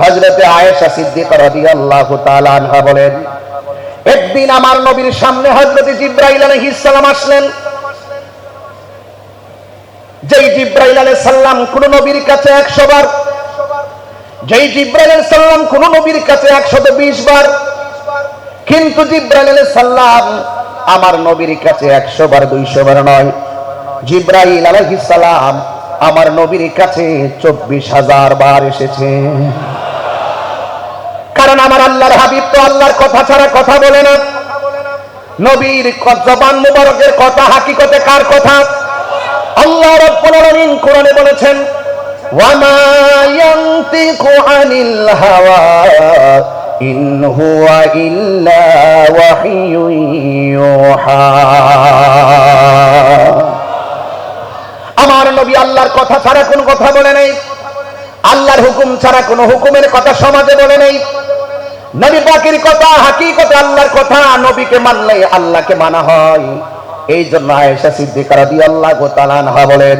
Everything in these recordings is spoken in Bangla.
হজরতে আয়েশা সিদ্দিকা রাদিয়াল্লাহু তাআলা আনহা বলেন, একদিন আমার নবীর সামনে হজরতে জিব্রাইল আলাইহিস সালাম আসলেন। যেই জিব্রাইল আলাইহিস সালাম কোন নবীর কাছে 100 বার, যেই জিব্রাইল আলাইহিস সালাম কোন নবীর কাছে 120 বার, কিন্তু জিব্রাইল আলাইহিস সালাম আমার নবীর কাছে 100 বার 200 বার নয়। জিব্রাইল আলাইহিস সালাম আমার নবীর কাছে 24000 বার এসেছে। কারণ আমার আল্লাহর হাবিব তো আল্লাহর কথা ছাড়া কথা বলে না। নবীর জবান মুবারকের কথা, হাকিকতে কার কথা? আল্লাহ রাব্বুল আলামিন কোরআনে বলেছেন, ওয়ামা ইয়ানতিকু আনিল হাওয়া ইন হুয়া ইল্লা ওয়াহিয়ুন ইউহা। আমার নবী আল্লাহর কথা ছাড়া কোনো কথা বলে নাই। আল্লাহর হুকুম ছাড়া কোনো হুকুমের কথা সমাজে বলে নেই। নবী পাকের কথা, হাকিকতে আল্লাহর কথা, নবীকে মানলে আল্লাহকে মানা হয়। এই জন্য আয়েশা সিদ্দিকা রাদিয়াল্লাহু তাআলা আনহা বলেন,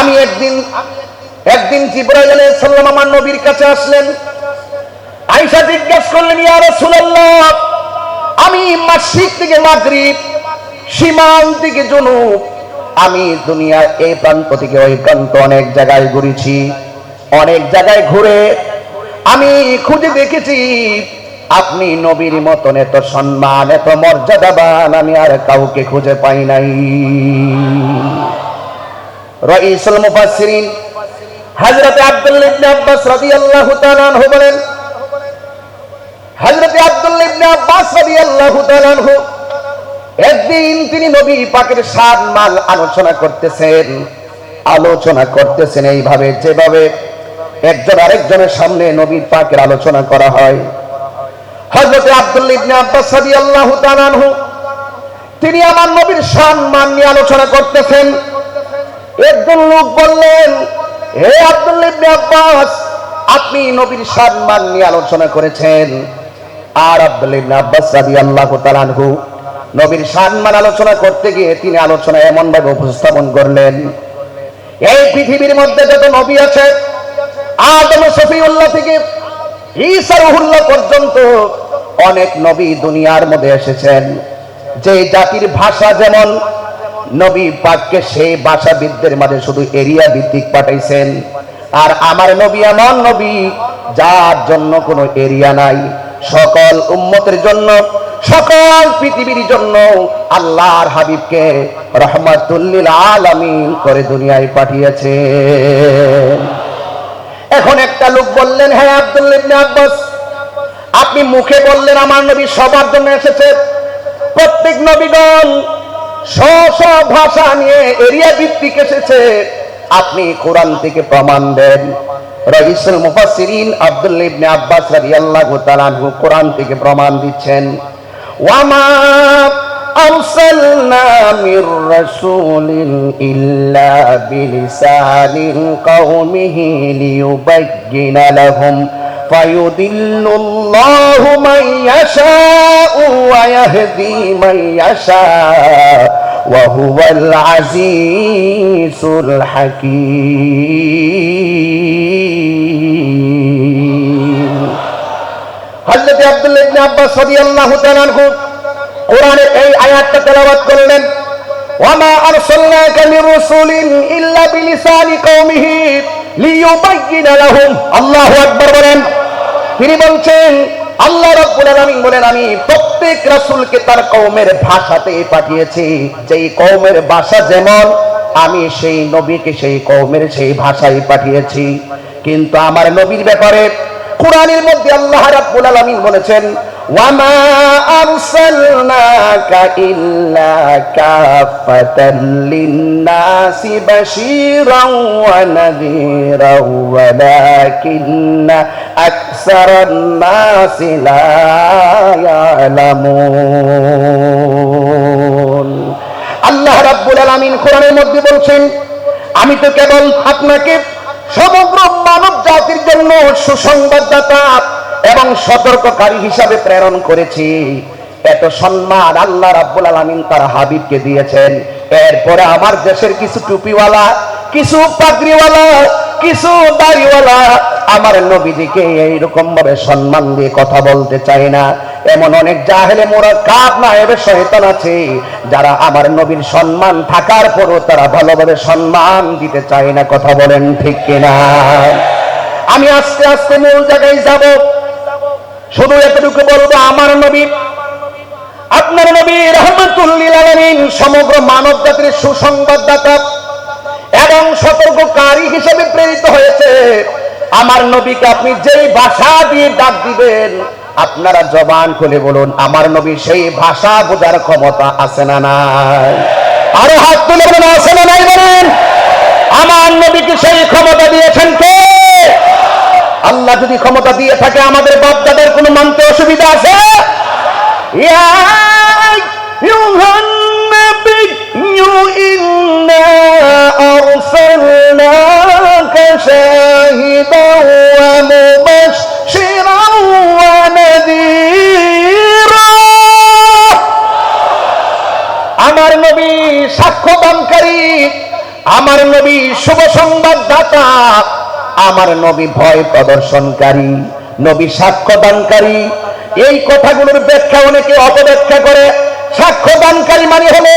আমি একদিন একদিন জিব্রাইল আলাইহিস আমার নবীর কাছে আসলেন। আয়েশা জিজ্ঞেস করলেন, ইয়া রাসূলুল্লাহ, আমি মাসিক থেকে মাগরিব সীমান্ত থেকে জনুব, আমি দুনিয়ার এই প্রান্ত থেকে ওই প্রান্ত অনেক জায়গায় ঘুরেছি, অনেক জায়গায় ঘুরে আমি খুঁজে দেখেছি, আপনি নবীর মতন এত সম্মান, এত মর্যাদাবান, আমি আর কাউকে খুঁজে পাই নাই। রাইসুল মুফাসসিরিন, হযরত আব্দুল্লাহ ইবনে আব্বাস রাদিয়াল্লাহু তাআলা আনহু বলেন, হযরত আব্দুল্লাহ ইবনে আব্বাস রাদিয়াল্লাহু তাআলা আনহু, একদিন তিনি নবী পাকের সাত মাল আলোচনা করতেছেন আলোচনা করতেছেন এইভাবে, যেভাবে একজন আরেকজনের সামনে নবী পাকের আলোচনা করা হয়। হযরত আব্দুল্লাহ ইবনে আব্বাস রাদিয়াল্লাহু তাআলা আনহু, তিনি আমার নবীর সম্মান নিয়ে আলোচনা করতেছেন। একজন লোক বললেন, হে আব্দুল্লাহ ইবনে আব্বাস, আপনি নবীর সম্মান নিয়ে আলোচনা করেছেন। আর আব্দুল্লাহ ইবনে আব্বাস রাদিয়াল্লাহু তাআলা আনহু নবীর সম্মান আলোচনা করতে গিয়ে তিনি আলোচনা এমন ভাবে উপস্থাপন করলেন, এই পৃথিবীর মধ্যে যত নবী আছে আদম শফিউল্লাহ থেকে ঈসারহুল্লাহ পর্যন্ত অনেক নবী দুনিয়ার মধ্যে এসেছেন। যে জাতির ভাষা যেমন, নবী পাককে সেই ভাষাবিদদের মাঝে শুধু এরিয়া ভিত্তিক পাঠাইছেন। আর আমার নবী এমন নবী যার জন্য কোনো এরিয়া নাই। সকল উম্মতের জন্য, সকল পৃথিবীর জন্য আল্লাহর হাবিবকে রহমাতুল্লিল আলামিন করে দুনিয়ায় পাঠিয়েছে এখন একটা লোক বললেন হ্যাঁ ইবনে আব্বাস, আপনি মুখে বললেন আমার নবী সবার জন্য এসেছে। প্রত্যেক নবীগণ ভাষা নিয়ে এরিয়া ভিত্তিক এসেছে। আপনি কোরআন থেকে প্রমাণ দেন। রহিসুল মুফাসসিরিন আব্দুল্লাহ ইবনে আব্বাস রাদিয়াল্লাহু তাআলা কোরআন থেকে প্রমাণ দিচ্ছেন। ওয়ামা أرسلنا من رسول إلا بلسان قومه ليبين لهم فيضل الله من يشاء ويهدي من يشاء وهو العزيز الحكيم حضرت عبد الله بن عباس رضي الله تعالى عنه কোরআনের এই আয়াতটা তেলাওয়াত করলেন, ওয়ামা বলেন। তিনি বলছেন, আল্লাহ বলেন, আমি প্রত্যেক রাসূলকে তার কওমের ভাষাতে পাঠিয়েছি। যেই কওমের ভাষা যেমন, আমি সেই নবীকে সেই কওমের সেই ভাষায় পাঠিয়েছি। কিন্তু আমার নবীর ব্যাপারে কোরআনের মধ্যে আল্লাহ রাব্বুল আলামিন বলেছেন আরসালনাকা ইল্লা কাফাতাল লিন-নাসি বাশীরাও ওয়া নাযীরাও ওয়ালাকিন্না আকসারান নাসি লা ইয়ালামুন আল্লাহ রাব্বুল আলামিন কোরআনের মধ্যে বলছেন, আমি তো কেবল আপনাকে সমগ্র মানব জাতির জন্য সুসংবাদদাতা এবং সতর্ককারী হিসাবে প্রেরণ করেছি। এত সম্মান আল্লাহ রাব্বুল আলামিন তার হাবিবকে দিয়েছেন। এরপরে আমার দেশের কিছু টুপিওয়ালা, কিছু পাগড়িওয়ালা, কিছু দাড়িওয়ালা আমার নবীজিকে এইরকম ভাবে সম্মান দিয়ে কথা বলতে চায় না। এমন অনেক জাহেলে মোরা কাপ না এবার শয়তান আছে, যারা আমার নবীর সম্মান থাকার পরও তারা ভালোভাবে সম্মান দিতে চায় না, কথা বলেন ঠিক কিনা? আমি আস্তে আস্তে মূল জায়গায় যাব। শুধু এতটুকু বলব, আমার নবী, আপনার নবী রহমতুল্লিল আলমিন সমগ্র মানব জাতির সুসংবাদদাতা এবং সতর্ককারী হিসেবে প্রেরিত হয়েছে। আমার নবীকে আপনি যেই ভাষা দিয়ে ডাক দিবেন, আপনারা জবান খুলে বলুন, আমার নবী সেই ভাষা বোঝার ক্ষমতা আছে না নাই? আরও হাত তুলে বলুন, আছে না নাই বলেন? আমার নবীকে সেই ক্ষমতা দিয়েছেন কে? আল্লাহ যদি ক্ষমতা দিয়ে থাকে, আমাদের বাচ্চাদের কোনো মানতে অসুবিধা আছে? আমার নবী সাক্ষ্য আমার নবী শুভ সংবাদদাতা আমার নবী ভয় প্রদর্শনকারী, নবী সাক্ষ্যদানকারী এই কথাগুলোর ব্যাখ্যা অনেকে অপব্যাখ্যা করে। সাক্ষ্যদানকারী মানে হলো,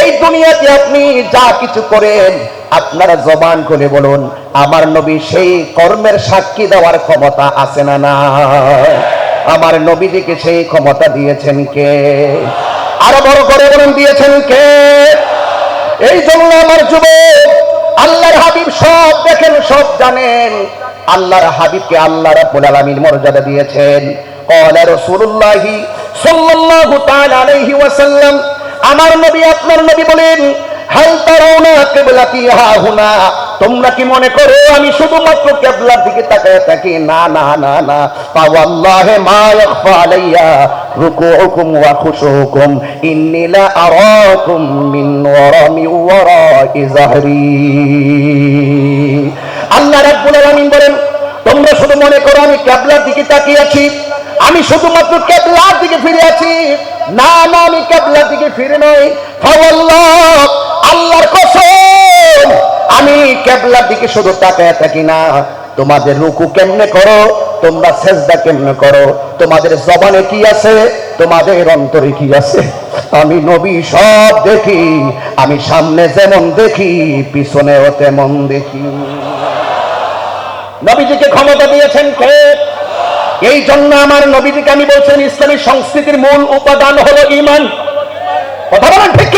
এই দুনিয়াতে আপনি যা কিছু করেন, আপনারা জবান করে বলুন, আমার নবী সেই কর্মের সাক্ষী দেওয়ার ক্ষমতা আছে না না আমার নবীজিকে সেই ক্ষমতা দিয়েছেন কে? আরও বড় করে বলুন, দিয়েছেন কে? এই জন্য আমার যুবক আল্লাহর হাবিব সব দেখেন, সব জানেন। আল্লাহর হাবিবকে আল্লাহ রাব্বুল আলামিন মর্যাদা দিয়েছেন। ক্বালা রাসূলুল্লাহি সাল্লাল্লাহু তাআলা আলাইহি ওয়াসাল্লাম, আমার নবী আপনার নবী বলেন তোমরা কি মনে করো, আমি শুধুমাত্র কিবলার দিকে তাকায় থাকি? না না না না। ফাওয়াল্লাহি মা ইয়াখফা আলাইয়া, রুকুউকুম ওয়া খুশুকুম ইন্নী লা আরাকুম মিন ওয়ারামি ওয়ারাই যাহরি। আল্লাহ রাব্বুল আলামিন বলেন, তোমরা শুধু মনে করো, আমি কেবলার দিকে তাকিয়ে আছি। আমি শুধুমাত্র কেবলার দিকে ফিরে আছি। না না, আমি কেবলার দিকে ফিরে নই। ফাওয়াল্লাহ আল্লাহর কসম, আমি কেবলার দিকে শুধু তাকায় থাকি না। তোমাদের রুকু কেমনে করো? তোমরা সেজদা কেমনে করো? তোমাদের জবানে কি আছে? তোমাদের অন্তরে কি আছে? আমি নবী সব দেখি, আমি সামনে যেমন দেখি, পিছনেও তেমন দেখি। নবীজিকে ক্ষমতা দিয়েছেন কে? এই জন্য আমার নবীজিকে আমি বলছেন ইসলামী সংস্কৃতির মূল উপাদান হলো ইমান কথা বলেন ঠিক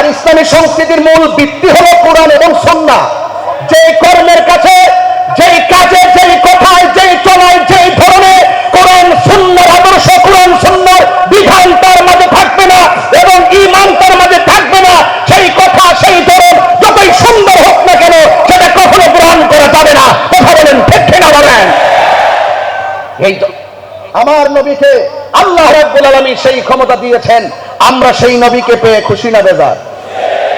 আর ইসলামী সংস্কৃতির মূল ভিত্তি হলো কোরআন এবং সন্না যে কর্মের কাছে, যেই কাজে, যেই কথায়, যেই চলায়, যেই ধরনে কোরআন সুন্নার আদর্শ কোরআন সুন্নার বিধান তার মাঝে থাকবে না এবং ইমান তার মাঝে থাকবে না, সেই কথা, সেই ধরন যতই সুন্দর হোক না কেন, সেটা কখনো গ্রহণ করা যাবে না। কথা বলেন ঠিক কিনা বলেন? এই জ- আমার নবীকে আল্লাহ রাব্বুল আলামিন সেই ক্ষমতা দিয়েছেন। আমরা সেই নবীকে পেয়ে খুশি না বেজার।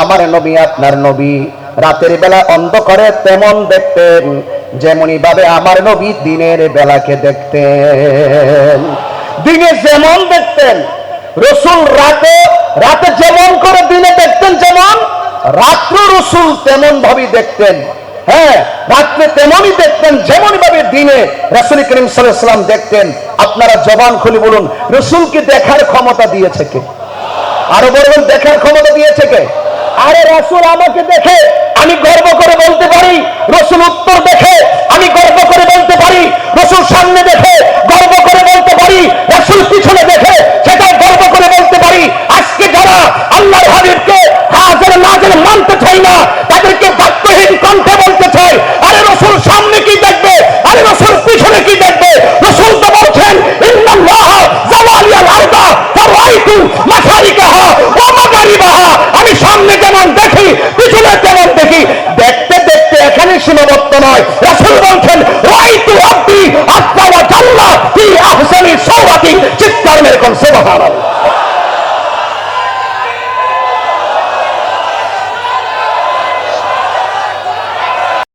আমার নবী আপনার নবী। রাতের বেলা অন্ধকারে তেমন দেখতেন যেমনই ভাবে আমার নবী দিনের বেলাকে দেখতেন। দিনে যেমন দেখতেন, রসুল রাতে রাতে যেমন করে দিনে দেখতেন যেমন, রাত্র রসুল তেমন ভাবে দেখতেন। হ্যাঁ রাত্রে তেমনই দেখতেন যেমন ভাবে দিনে রসুল করিম সাল্লাম দেখতেন, আপনারা জবান খুলে বলুন, রসুলকে দেখার ক্ষমতা দিয়েছে কে? আরও বলবেন, দেখার ক্ষমতা দিয়েছে কে? আরে রসুল আমাকে দেখে, আমি গর্ব করে বলতে পারি, রসুল উত্তর দেখে, আমি গর্ব করে বলতে পারি, রসুল সামনে দেখে গর্ব করে বলতে পারি, রসুল পিছনে দেখে। পিছনে পিছনের তেমন দেখি, দেখতে দেখতে এখানে সীমাবদ্ধ নয়। রাসুল বলছেন, রাইতু আব্দি আত্মা ওয়া জাল্লা ফি আহসানি সাওয়াতি চিৎকার মেরে কোন সুবহানাল্লাহ।